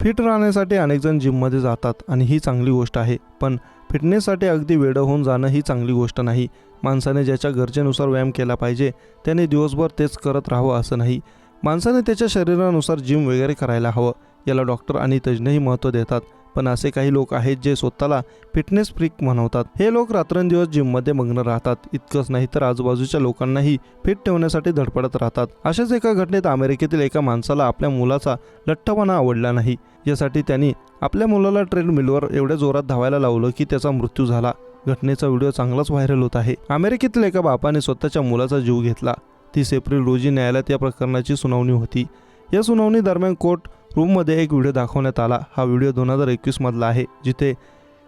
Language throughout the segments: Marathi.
फिट राहण्यासाठी अनेकजण जिममध्ये जातात आणि ही चांगली गोष्ट आहे. पण फिटनेससाठी अगदी वेडं होऊन जाणं ही चांगली गोष्ट नाही. माणसाने ज्याच्या गरजेनुसार व्यायाम केला पाहिजे त्याने दिवसभर तेच करत राहावं असं नाही. माणसाने त्याच्या शरीरानुसार जिम वगैरे करायला हवं याला डॉक्टर आणि तज्ज्ञही महत्त्व देतात. पण असे काही लोक आहेत जे स्वतःला फिटनेस फ्रीक म्हणवतात. हे लोक रात्रंदिवस जिममध्ये मग्न राहतात. इतकंच नाही तर आजूबाजूच्या लोकांनाही फिट ठेवण्यासाठी धडपडत राहतात. अशाच एका घटनेत अमेरिकेतील एका माणसाला आपल्या मुलाचा लठ्ठपणा आवडला नाही. यासाठी त्यांनी आपल्या मुलाला ट्रेडमिलवर एवढ्या जोरात धावायला लावलं की त्याचा मृत्यू झाला. घटनेचा व्हिडिओ चांगलाच व्हायरल होत आहे. अमेरिकेतील एका बापाने स्वतःच्या मुलाचा जीव घेतला. तीस एप्रिल रोजी न्यायालयात या प्रकरणाची सुनावणी होती. या सुनावणी दरम्यान कोर्ट रूममध्ये एक व्हिडिओ दाखवण्यात आला. हा व्हिडिओ दोन हजार एकवीसमधला आहे जिथे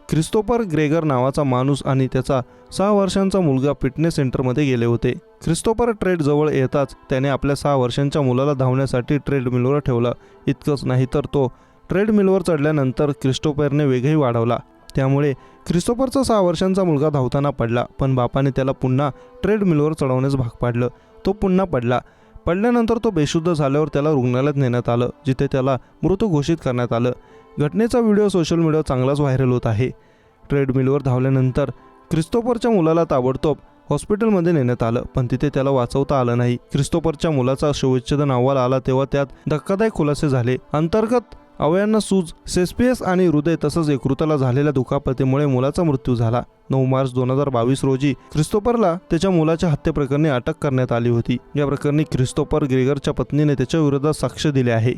क्रिस्तोफर ग्रेगर नावाचा माणूस आणि त्याचा सहा वर्षांचा मुलगा फिटनेस सेंटरमध्ये गेले होते. क्रिस्तोफर ट्रेड जवळ येताच त्याने आपल्या सहा वर्षांच्या मुलाला धावण्यासाठी ट्रेडमिलवर ठेवलं. इतकंच नाही तर तो ट्रेडमिलवर चढल्यानंतर क्रिस्टोफरने वेगही वाढवला. त्यामुळे क्रिस्टोफरचा सहा वर्षांचा मुलगा धावताना पडला पण बापाने त्याला पुन्हा ट्रेडमिलवर चढवण्यास भाग पाडलं. तो पुन्हा पडला. पडल्यानंतर तो बेशुद्ध झाल्यावर त्याला रुग्णालयात नेण्यात आलं जिथे त्याला मृत घोषित करण्यात आलं. घटनेचा व्हिडिओ सोशल मीडियावर चांगलाच व्हायरल होत आहे. ट्रेडमिलवर धावल्यानंतर क्रिस्तोफरच्या मुलाला ताबडतोब हॉस्पिटलमध्ये नेण्यात आलं पण तिथे त्याला वाचवता आलं नाही. क्रिस्तोफरच्या मुलाचा शवविच्छेदन अहवाल आला तेव्हा त्यात धक्कादायक खुलासे झाले. अंतर्गत अवयांना सूज सेस्पियस आणि हृदय तसंच यकृताला झालेल्या दुखापतीमुळे मुलाचा मृत्यू झाला. नऊ मार्च दोन हजार बावीस रोजी ख्रिस्तोपरला त्याच्या मुलाच्या हत्येप्रकरणी अटक करण्यात आली होती. या प्रकरणी ख्रिस्तोपर ग्रेगरच्या पत्नीने त्याच्या विरोधात साक्ष दिले आहे.